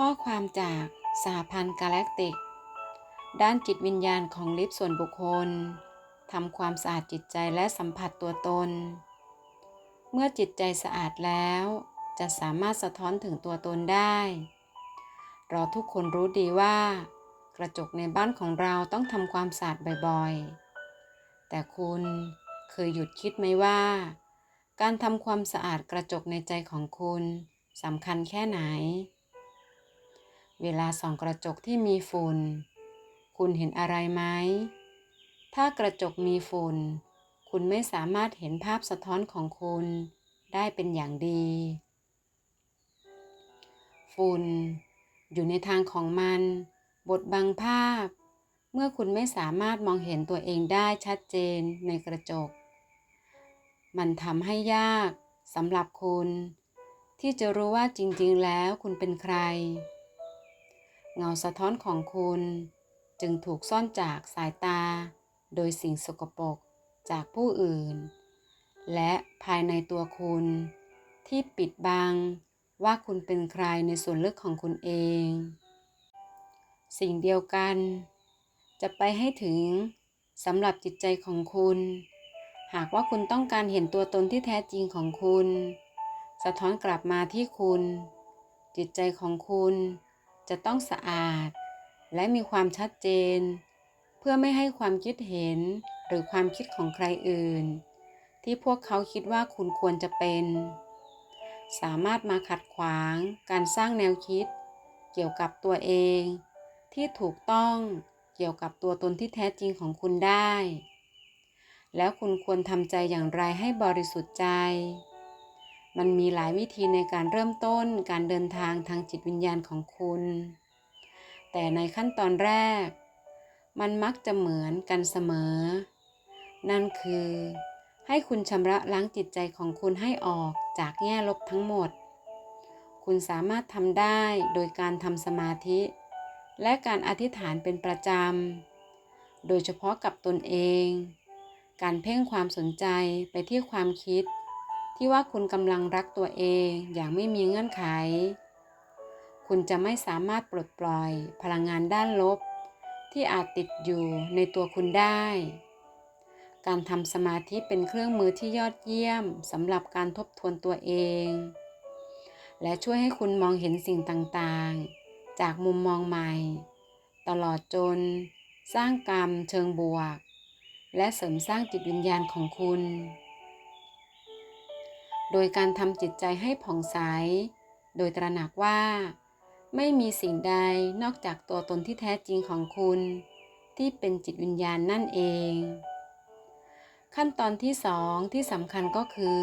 ข้อความจากสหพันธ์กาแล็กติก ด้านจิตวิญญาณของลิฟส่วนบุคคลทำความสะอาดจิตใจและสัมผัสตัวตน เมื่อจิตใจสะอาดแล้ว จะสามารถสะท้อนถึงตัวตนได้ เราทุกคนรู้ดีว่า กระจกในบ้านของเราต้องทำความสะอาดบ่อยๆ แต่คุณเคยหยุดคิดไหมว่า การทำความสะอาดกระจกในใจของคุณสำคัญแค่ไหน เวลาส่องกระจกที่มีฝุ่น คุณเห็นอะไรไหม ถ้ากระจกมีฝุ่น คุณไม่สามารถเห็นภาพสะท้อนของคุณได้เป็นอย่างดี ฝุ่น อยู่ในทางของมันบดบังภาพ เมื่อคุณไม่สามารถมองเห็นตัวเองได้ชัดเจนในกระจก มันทำให้ยากสำหรับคุณ ที่จะรู้ว่าจริง ๆ แล้วคุณเป็นใคร เงาสะท้อนของคุณ จึงถูกซ่อนจากสายตา โดยสิ่งสกปรกจากผู้อื่น และภายในตัวคุณ ที่ปิดบังว่าคุณเป็นใครในส่วนลึกของคุณเอง สิ่งเดียวกัน จะไปให้ถึงสำหรับจิตใจของคุณ หากว่าคุณต้องการเห็นตัวตนที่แท้จริงของคุณ สะท้อนกลับมาที่คุณ จิตใจของคุณ จะต้องสะอาด และมีความชัดเจน เพื่อไม่ให้ความคิดเห็นหรือความคิดของใครอื่น ที่พวกเขาคิดว่าคุณควรจะเป็น สามารถมาขัดขวางการสร้างแนวคิด เกี่ยวกับตัวเอง ที่ถูกต้องเกี่ยวกับตัวตนที่แท้จริงของคุณได้ แล้วคุณควรทำใจอย่างไรให้บริสุทธิ์ใจ มันมีหลายวิธีในการเริ่มต้นการเดินทางทางจิตวิญญาณของคุณ แต่ในขั้นตอนแรก มันมักจะเหมือนกันเสมอ นั่นคือ ให้คุณชำระล้างจิตใจของคุณให้ออกจากแง่ลบทั้งหมด คุณสามารถทำได้โดยการทำสมาธิ และการอธิษฐานเป็นประจำ โดยเฉพาะกับตนเอง การเพ่งความสนใจไปที่ความคิด ที่ว่าคุณกำลังรักตัวเองอย่างไม่มีเงื่อนไข คุณจะไม่สามารถปลดปล่อยพลังงานด้านลบ ที่อาจติดอยู่ในตัวคุณได้ การทำสมาธิเป็นเครื่องมือที่ยอดเยี่ยมสำหรับการทบทวนตัวเอง และช่วยให้คุณมองเห็นสิ่งต่างๆ จากมุมมองใหม่ ตลอดจน สร้างกรรมเชิงบวก และเสริมสร้างจิตวิญญาณของคุณ โดยการทำจิตใจให้ผ่องใส โดยตระหนักว่า ไม่มีสิ่งใดนอกจากตัวตนที่แท้จริงของคุณ ที่เป็นจิตวิญญาณนั่นเอง ขั้นตอนที่สองที่สำคัญก็คือ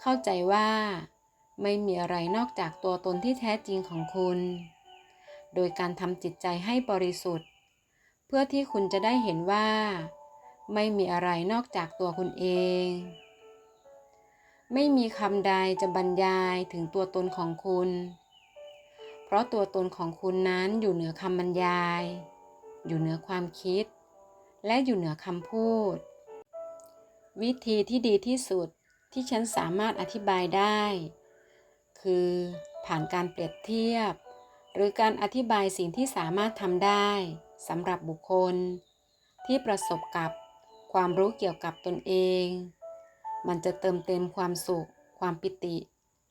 เข้าใจว่า ไม่มีอะไรนอกจากตัวตนที่แท้จริงของคุณ โดยการทำจิตใจให้บริสุทธิ์ เพื่อที่คุณจะได้เห็นว่า ไม่มีอะไรนอกจากตัวคุณเอง ไม่มีคำใดจะบรรยายถึงตัวตนของคุณ เพราะตัวตนของคุณนั้นอยู่เหนือคำบรรยาย อยู่เหนือความคิด และอยู่เหนือคำพูด วิธีที่ดีที่สุดที่ฉันสามารถอธิบายได้ คือผ่านการเปรียบเทียบ หรือการอธิบายสิ่งที่สามารถทำได้สำหรับบุคคล ที่ประสบกับความรู้เกี่ยวกับตนเอง มันจะเติมเต็มความสุข ความปิติ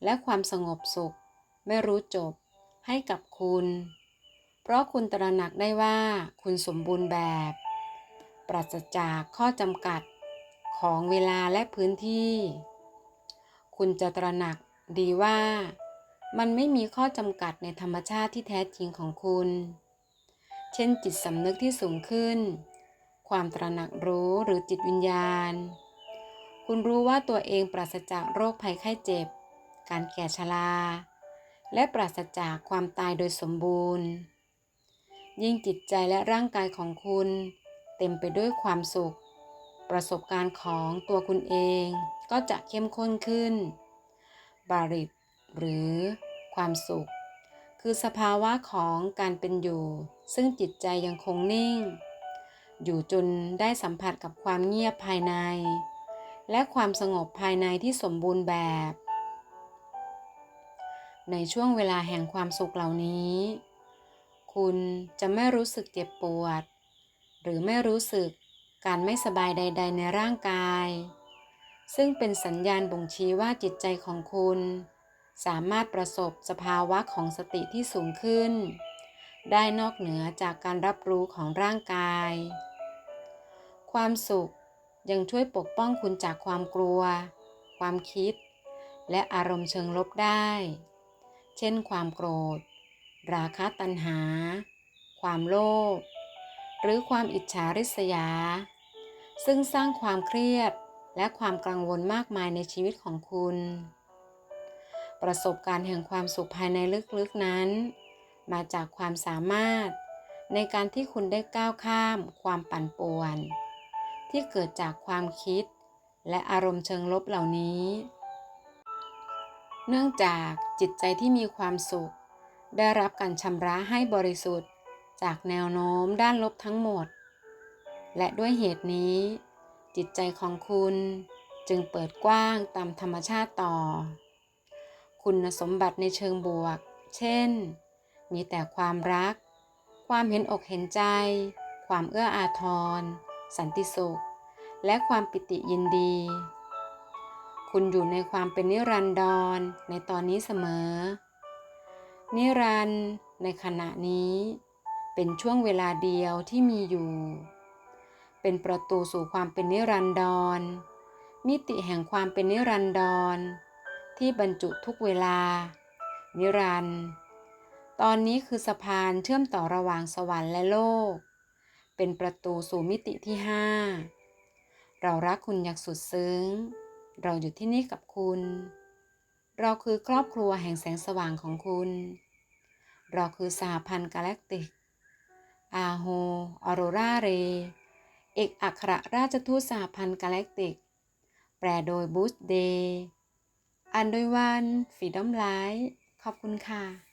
และความสงบสุข ไม่รู้จบ ให้กับคุณ เพราะคุณตระหนักได้ว่าคุณสมบูรณ์แบบ ปราศจากข้อจำกัดของเวลาและพื้นที่ คุณจะตระหนักดีว่า มันไม่มีข้อจำกัดในธรรมชาติที่แท้จริงของคุณ เช่นจิตสำนึกที่สูงขึ้น ความตระหนักรู้หรือจิตวิญญาณ คุณรู้ว่าตัวเองปราศจากโรคภัยไข้เจ็บ การแก่ชรา และปราศจากความตายโดยสมบูรณ์ ยิ่งจิตใจและร่างกายของคุณ เต็มไปด้วยความสุข ประสบการณ์ของตัวคุณเองก็จะเข้มข้นขึ้น บาริตหรือความสุข คือสภาวะของการเป็นอยู่ ซึ่งจิตใจยังคงนิ่ง อยู่จนได้สัมผัสกับความเงียบภายใน และความสงบภายในที่สมบูรณ์แบบ ในช่วงเวลาแห่งความสุขเหล่านี้ คุณจะไม่รู้สึกเจ็บปวด หรือไม่รู้สึกการไม่สบายใด ๆ ในร่างกาย ซึ่งเป็นสัญญาณบ่งชี้ว่าจิตใจของคุณ สามารถประสบสภาวะของสติที่สูงขึ้น ได้นอกเหนือจากการรับรู้ของร่างกาย ความสุข ยังช่วยปกป้องคุณจากความกลัว ความคิด และอารมณ์เชิงลบได้ เช่น ความโกรธ ราคะตัณหา ความโลภ หรือความอิจฉาริษยา ซึ่งสร้างความเครียดและความกังวลมากมายในชีวิตของคุณ ประสบการณ์แห่งความสุขภายในลึกๆนั้น มาจากความสามารถในการที่คุณได้ก้าวข้ามความปั่นป่วน ที่เกิดจากความคิด และอารมณ์เชิงลบเหล่านี้ เนื่องจากจิตใจที่มีความสุข ได้รับการชำระให้บริสุทธิ์ จากแนวโน้มด้านลบทั้งหมด และด้วยเหตุนี้ จิตใจของคุณจึงเปิดกว้างตามธรรมชาติต่อ คุณสมบัติในเชิงบวก เช่น มีแต่ความรัก ความเห็นอกเห็นใจ ความเอื้ออาทร สันติสุข และความปิติยินดี คุณอยู่ในความเป็นนิรันดรในตอนนี้เสมอ นิรันด์ในขณะนี้ เป็นช่วงเวลาเดียวที่มีอยู่ เป็นประตูสู่ความเป็นนิรันดร มิติแห่งความเป็นนิรันดร ที่บรรจุทุกเวลา นิรันดร์ตอนนี้คือสะพานเชื่อมต่อระหว่างสวรรค์และโลก เป็นประตูสู่มิติที่ห้าเรารักคุณอย่างสุดซึ้ง เราอยู่ที่นี่กับคุณ เราคือครอบครัวแห่งแสงสว่างของคุณ เราคือสหพันธ์กาแล็กติก อาโฮออโรราเร เอกอัครราชทูตสหพันธ์กาแล็กติก แปลโดยบูสเดย์อันโดยวันฟีดอมไลท์ขอบคุณค่ะ